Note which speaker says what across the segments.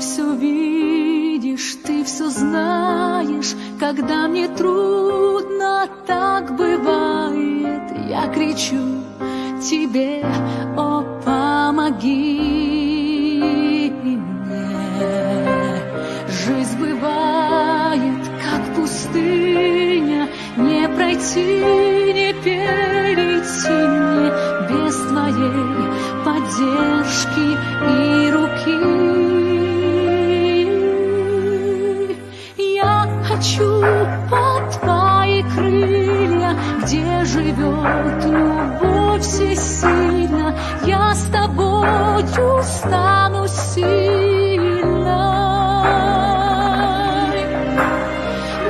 Speaker 1: все видишь, ты все знаешь, когда мне трудно, так бывает, я кричу тебе, о, помоги мне. Жизнь бывает, как пустыня, не пройти, не перейти мне без твоей поддержки и руки. Хочу под твои крылья, где живет любовь всесильна. Я с тобою стану сильной.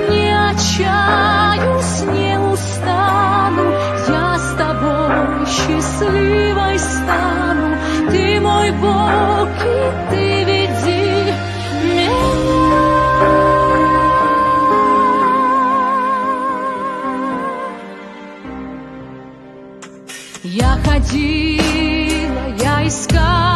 Speaker 1: Не отчаюсь, не устану, я с тобой счастливой Я ходила, я искала,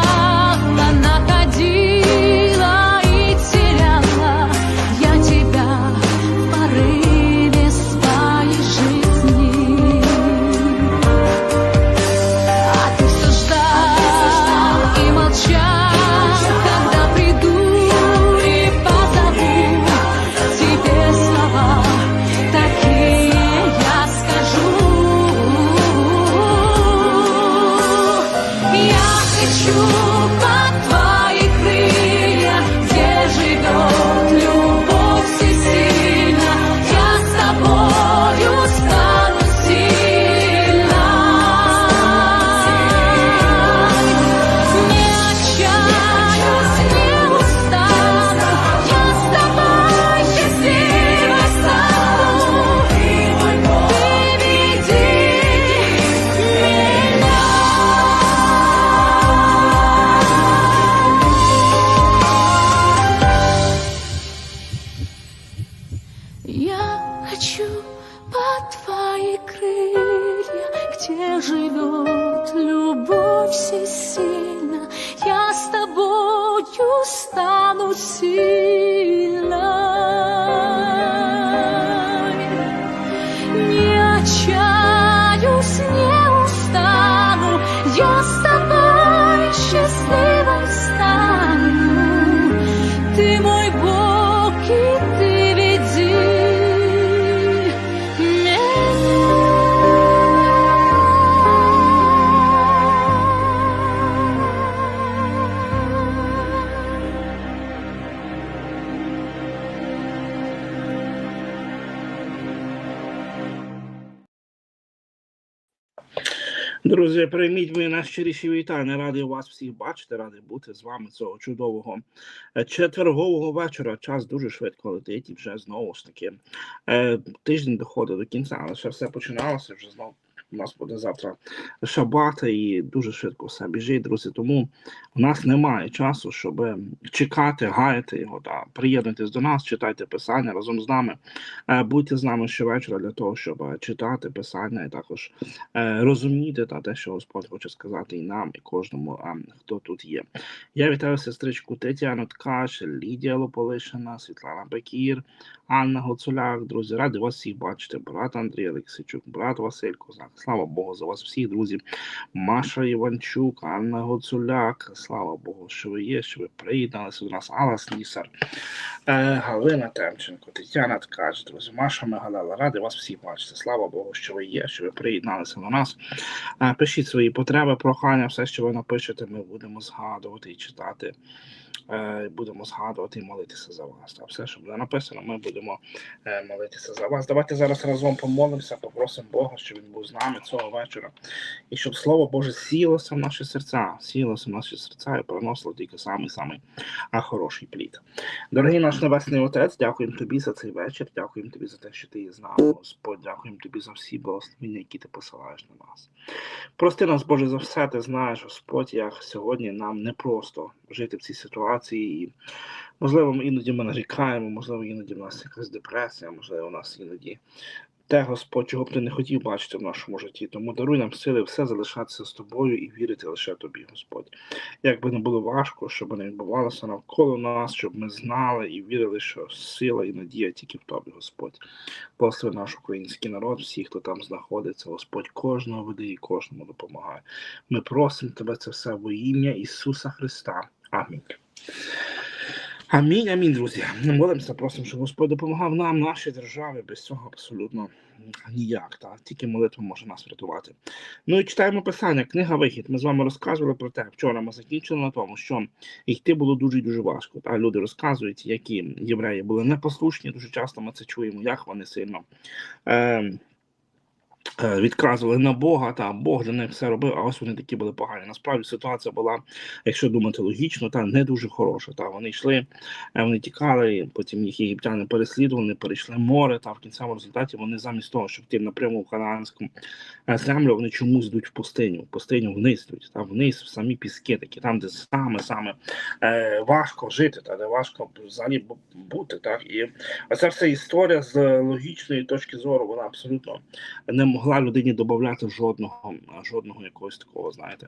Speaker 1: твои крылья, где живет любовь всесильна. Я с тобою стану сильной.
Speaker 2: Друзі, прийміть мої найщиріші вітання. Радий вас всіх бачити, радий бути з вами цього чудового е, четвергового вечора. Час дуже швидко летить і вже знову ж таки е, тиждень доходить до кінця, але ще все починалося вже знову. У нас буде завтра шабат, і дуже швидко все біжить, друзі. Тому у нас немає часу, щоб чекати, гаяти його. Та приєднуйтесь до нас, читайте писання разом з нами. Е, Будьте з нами щовечора для того, щоб е, читати писання і також е, розуміти та те, що Господь хоче сказати і нам, і кожному, хто тут є. Я вітаю сестричку Тетяну Ткач, Лідія Лополишина, Світлана Бекір, Анна Гоцуляк. Друзі, раді вас всіх бачити. Брат Андрій Олексійчук, брат Василь Козак. Слава Богу за вас всіх, друзі. Маша Іванчук, Анна Гоцуляк. Слава Богу, що ви є, що ви приєдналися до нас. Алла Снісар, е, Галина Темченко, Тетяна Ткач, друзі, Маша Мегалела. Ради вас всіх бачити. Слава Богу, що ви є, що ви приєдналися до нас. Е, Пишіть свої потреби, прохання, все, що ви напишете, ми будемо згадувати і читати. Е, Будемо згадувати і молитися за вас. А все, що буде написано, ми будемо е, молитися за вас. Давайте зараз разом помолимося, попросимо Бога, щоб він був з нами цього вечора, і щоб Слово Боже сілося в наші серця, сілося в наші серця і приносило тільки самий самий а, хороший плід. Дорогий наш Небесний Отець, дякуємо тобі за цей вечір. Дякуємо тобі за те, що ти є з нами, Господь. Дякуємо тобі за всі благословення, які ти посилаєш на нас. Прости нас, Боже, за все, ти знаєш, Господь, як сьогодні нам непросто жити в цій ситуації. І, можливо, іноді ми нарікаємо, можливо, іноді в нас якась депресія, можливо, у нас іноді те, Господь, чого б ти не хотів бачити в нашому житті. Тому даруй нам сили все залишатися з тобою і вірити лише тобі, Господь. Як би не було важко, щоб не відбувалося навколо нас, щоб ми знали і вірили, що сила і надія тільки в тобі, Господь. Благослови наш український народ, всі, хто там знаходиться, Господь кожного веде і кожному допомагає. Ми просимо тебе це все во ім'я Ісуса Христа. Амінь. Амінь, амінь, друзі. Молимося, просимо, щоб Господь допомагав нам, нашій державі, без цього абсолютно ніяк. Та? Тільки молитва може нас врятувати. Ну і читаємо писання, книга Вихід. Ми з вами розказували про те. Вчора ми закінчили на тому, що йти було дуже дуже важко. Та люди розказують, які євреї були непослушні. Дуже часто ми це чуємо, як вони сильно. Е, Відказували на Бога, та Бог для них все робив, а ось вони такі були погані. Насправді ситуація була, якщо думати логічно, та не дуже хороша. Та вони йшли, е, вони тікали, потім їх єгиптяни переслідували, перейшли море. Та в кінцевому результаті вони замість того, щоб йти напряму в ханаанську е, землю, вони чомусь йдуть в пустиню. В пустиню вниз йдуть, та вниз в самі піски, такі там, де саме саме е, важко жити, та де важко взагалі бути. Так і оця вся історія з логічної точки зору, вона абсолютно не могла людині додати жодного, жодного якогось такого, знаєте,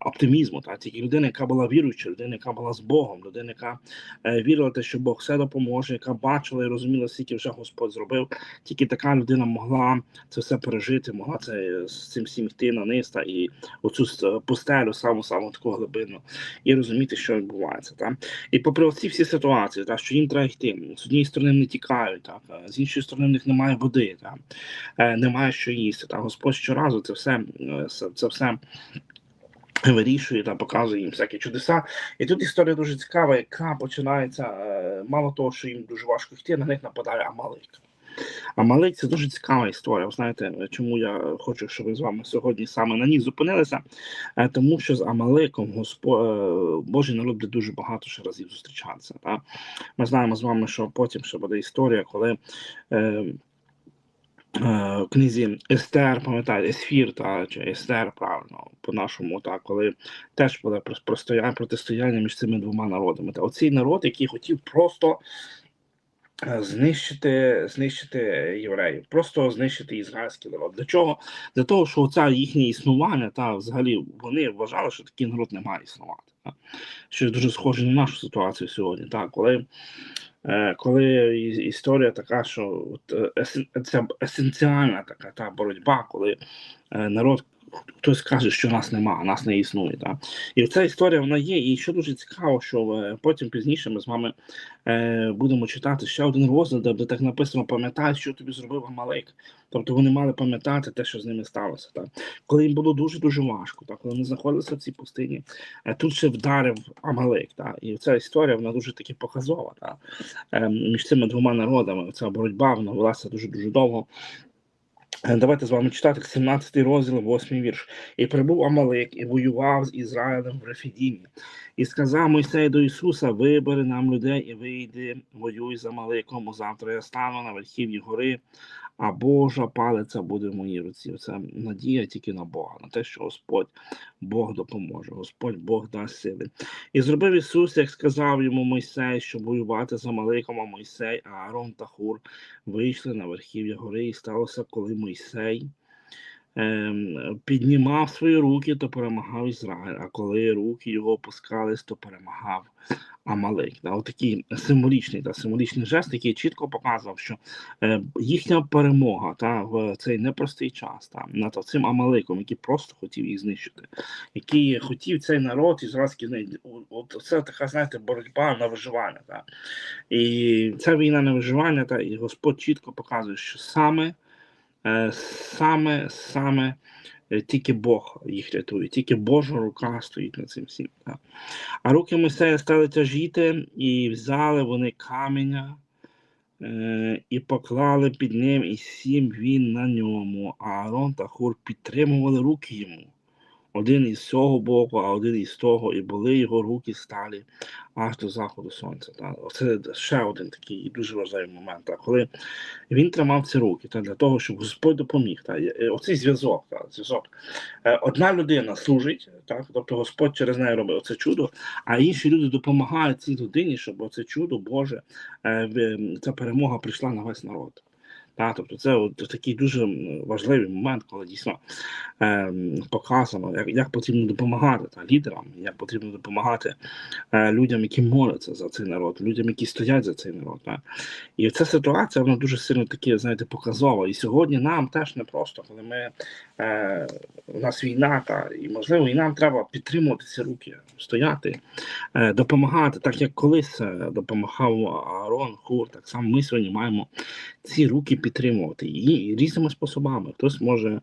Speaker 2: оптимізму. Та тільки людина, яка була віруюча, людина, яка була з Богом, людина, яка е, вірила, те, що Бог все допоможе, яка бачила і розуміла, скільки вже Господь зробив. Тільки така людина могла це все пережити, могла це з цим всім йти на низ та і оцю пустелю, саму саму таку глибину, і розуміти, що відбувається. Та? І попри ці всі ситуації, та, що їм треба йти, з однієї сторони не тікають, так, з іншої сторони в них немає води, так, е, немає що їсти. Та Господь щоразу це все, е, це все вирішує та показує їм всякі чудеса. І тут історія дуже цікава, яка починається е, мало того, що їм дуже важко йти, на них нападає Амалик. Амалик це дуже цікава історія. Ви знаєте, чому я хочу, щоб ми з вами сьогодні саме на ній зупинилися? Е, Тому що з Амаликом Господь, Божий народ буде дуже багато ще разів зустрічатися. Та? Ми знаємо з вами, що потім ще буде історія, коли. Е, в книзі Естер, пам'ятаєте, Есфір та чи Естер, правильно, по-нашому, так, коли теж простояння, протистояння між цими двома народами. Та оцей народ, який хотів просто е, знищити, знищити євреїв, просто знищити ізраїльський народ. Для чого? Для того, що це їхнє існування, та взагалі вони вважали, що такий народ не має існувати. Та. Що дуже схоже на нашу ситуацію сьогодні. Та, коли коли історія така, що от, е, есенціальна така та боротьба, коли е, народ хтось каже, що нас нема, нас не існує. Та? І ця історія вона є. І що дуже цікаво, що е, потім пізніше ми з вами е, будемо читати ще один розділ, де, так написано: пам'ятай, що тобі зробив Амалик. Тобто вони мали пам'ятати те, що з ними сталося. Так? Коли їм було дуже дуже важко, так? коли вони знаходилися в цій пустині, е, тут ще вдарив Амалик. Так? І ця історія вона дуже таки показова. Так? Е, між цими двома народами. Ця боротьба вона велася дуже дуже довго. Е, Давайте з вами читати 17 розділ, 8 вірш. І прибув Амалик і воював з Ізраїлем в Рефідімі. І сказав Мойсей до Ісуса: Вибери нам людей і вийди, воюй за Амаликом. Завтра я стану на верхів'ї гори, а Божа палиця буде в моїй руці. Це надія тільки на Бога, на те, що Господь Бог допоможе, Господь Бог дасть сили. І зробив Ісус, як сказав йому Мойсей, щоб воювати за Маликом, а Мойсей, Аарон та Хур вийшли на верхів'я гори, і сталося, коли Мойсей піднімав свої руки, то перемагав Ізраїль, а коли руки його опускались, то перемагав Амалик. Отакий символічний та символічний жест, який чітко показував, що е, їхня перемога та в цей непростий час та над цим Амаликом, який просто хотів їх знищити, який хотів цей народ ізраїльський. От це така, знаєте, боротьба на виживання. Та. І ця війна на виживання, та і Господь чітко показує, що саме, саме, саме е, тільки Бог їх рятує, тільки Божа рука стоїть над цим всім. Так. А руки Мойсея стали тяжіти, і взяли вони каменя. Е, і поклали під ним, і сім він на ньому. А Аарон та Хур підтримували руки йому. Один із цього боку, а один із того, і були його руки сталі аж до заходу сонця. Та. Це ще один такий дуже важливий момент. Та. Коли він тримав ці руки та, для того, щоб Господь допоміг. Та. Е, Оцей зв'язок. Та, зв'язок. Е, Одна людина служить, так, тобто Господь через неї робить це чудо, а інші люди допомагають цій людині, щоб оце чудо Боже, е, ця перемога прийшла на весь народ. Та, тобто це от такий дуже важливий момент, коли дійсно е, показано, як, як потрібно допомагати та, лідерам, як потрібно допомагати е, людям, які моляться за цей народ, людям, які стоять за цей народ. Та. І ця ситуація вона дуже сильно таки, знаєте, показова. І сьогодні нам теж непросто, коли ми е, у нас війна, та, і можливо, і нам треба підтримувати ці руки, стояти, е, допомагати, так як колись е, допомагав Аарон, Хур, так само ми сьогодні маємо ці руки підтримувати і різними способами. Хтось може.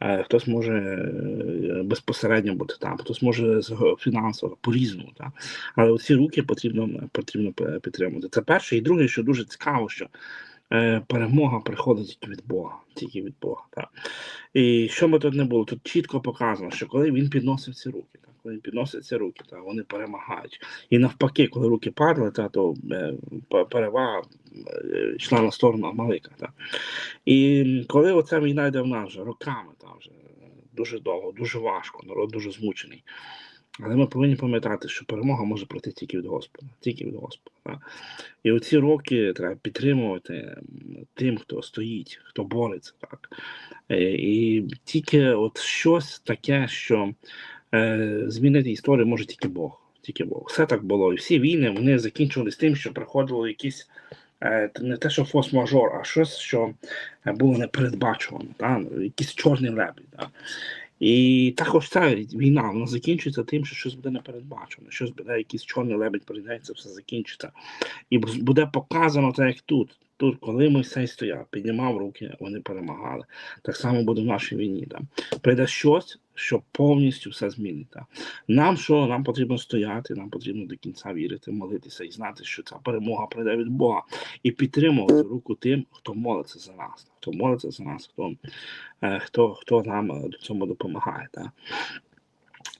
Speaker 2: е, Хтось може е, безпосередньо бути там, хтось може фінансово по-різному. Так? Але ці руки потрібно, потрібно підтримувати. Це перше. І друге, що дуже цікаво, що е, перемога приходить тільки від Бога. Тільки від Бога. Так? І що би тут не було, тут чітко показано, що коли він підносив ці руки, так, коли він підносить ці руки, так, вони перемагають. І навпаки, коли руки падали, та, то е, перевага е, йшла на сторону Амалика. Так. І коли оця війна йде в нас вже роками, та, вже е, дуже довго, дуже важко, народ дуже змучений. Але ми повинні пам'ятати, що перемога може прийти тільки від Господа, тільки від Господа. Так? І оці роки треба підтримувати тим, хто стоїть, хто бореться. Так? Е, І тільки от щось таке, що е, змінити історію може тільки Бог. Тільки Бог. Все так було. І всі війни вони закінчувалися тим, що приходило якісь е, не те, що форс-мажор, а щось, що е, було непередбачувано, та? якийсь чорний лебідь. Та? І також ця війна вона закінчується тим, що щось буде непередбачено, щось буде, якийсь чорний лебідь прийдеться, все закінчиться. І буде показано так, як тут. Тут, коли Мойсей стояв, піднімав руки, вони перемагали. Так само буде в нашій війні. Да? Прийде щось, що повністю все змінить. Да? Нам що? Нам потрібно стояти, нам потрібно до кінця вірити, молитися і знати, що ця перемога прийде від Бога. І підтримувати руку тим, хто молиться за нас, хто молиться за нас, хто, е, хто, хто нам е, до цьому допомагає. Да?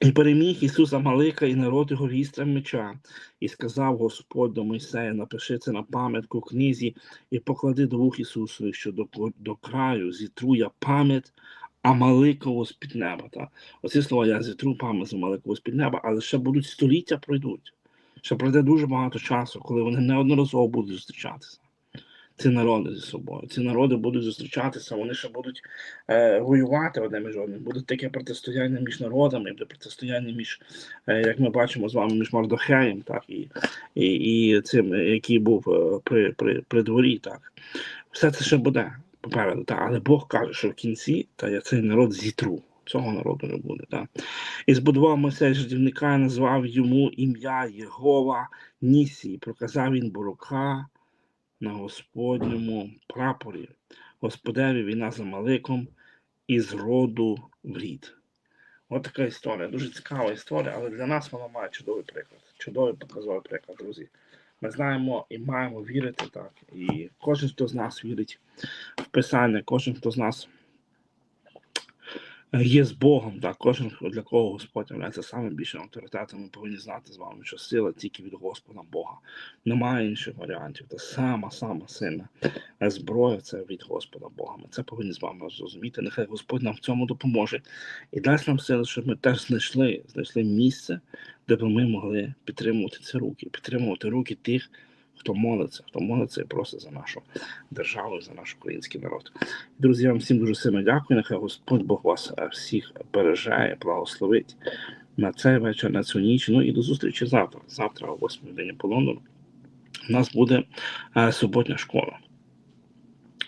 Speaker 2: І переміг Ісуса Малика і народ його вістрям меча, і сказав Господь до Мойсея, напиши це на пам'ятку книзі і поклади до вух Ісусу, що до, до краю зітру я пам'ять Амаликову з-під неба. Та? Оці слова я зітру пам'ять з Амаликову з-під неба, але ще будуть століття пройдуть. Ще пройде дуже багато часу, коли вони неодноразово будуть зустрічатися. Ці народи зі собою. Ці народи будуть зустрічатися, вони ще будуть е, воювати одне між одним. Буде таке протистояння між народами, буде протистояння між, е, як ми бачимо з вами, між Мардохеєм, так, і, і, і цим, який був е, при, при, при дворі. Так. Все це ще буде попереду. Так. Але Бог каже, що в кінці та я цей народ зітру. Цього народу не буде. Так. І збудував Мойсей жертівника, і назвав йому ім'я Єгова Нісі. Проказав він Борука на Господньому прапорі. Господеві війна за Маликом із роду в рід. От така історія. Дуже цікава історія, але для нас вона має чудовий приклад. Чудовий показовий приклад, друзі. Ми знаємо і маємо вірити так. І кожен, хто з нас вірить в Писання, кожен, хто з нас є з Богом, так, кожен, для кого Господь являється самим більшим авторитетом, ми повинні знати з вами, що сила тільки від Господа Бога. Немає інших варіантів. Це сама, сама сильна зброя це від Господа Бога. Ми це повинні з вами зрозуміти. Нехай Господь нам в цьому допоможе і дасть нам сили, щоб ми теж знайшли, знайшли місце, де б ми могли підтримувати ці руки, підтримувати руки тих, хто молиться, хто молиться і просить за нашу державу, за наш український народ. Друзі, я вам всім дуже сильно дякую. Нехай Господь Бог вас е, всіх береже, і благословить на цей вечір, на цю ніч. Ну і до зустрічі завтра. Завтра о 8 годині по Лондону. У нас буде е, суботня школа.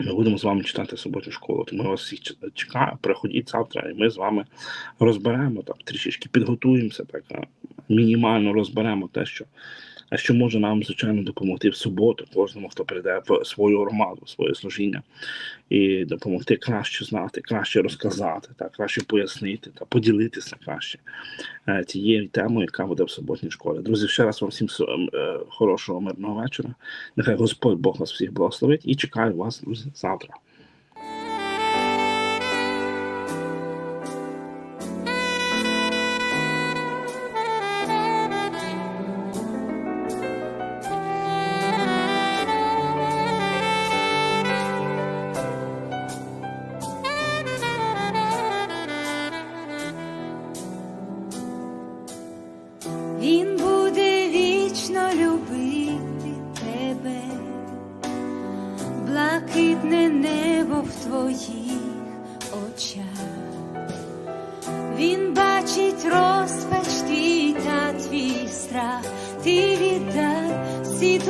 Speaker 2: Ми будемо з вами читати суботню школу. Тому я вас всіх чекаю. Приходіть завтра, і ми з вами розберемо там трішечки підготуємося, так мінімально розберемо те, що, що може нам, звичайно, допомогти в суботу, кожному, хто прийде в свою громаду, в своє служіння, і допомогти краще знати, краще розказати, так, краще пояснити та поділитися краще е, тією темою, яка буде в суботній школі. Друзі, ще раз вам всім е, хорошого мирного вечора. Нехай Господь Бог вас всіх благословить і чекаю вас, друзі, завтра.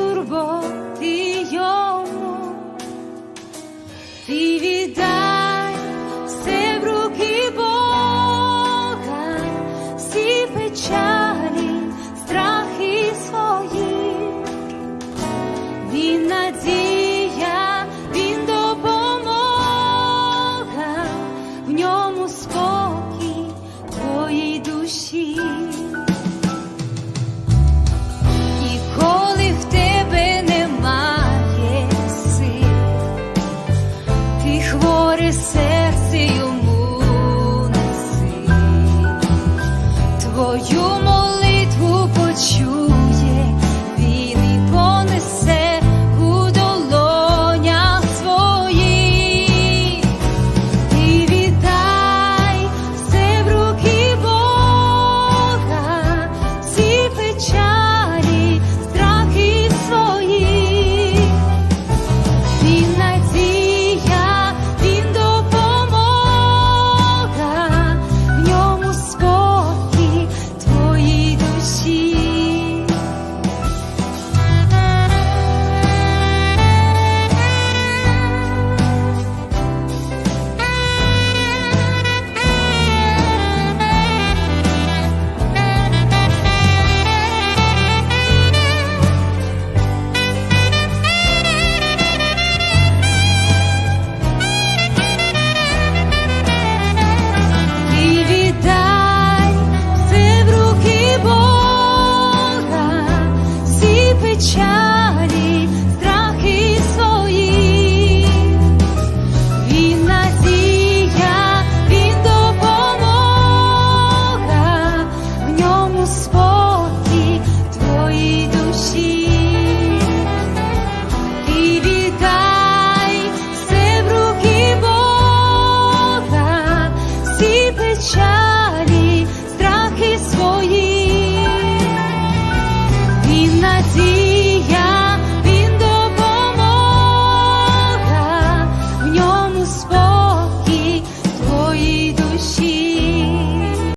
Speaker 1: turbo ti io ti vidai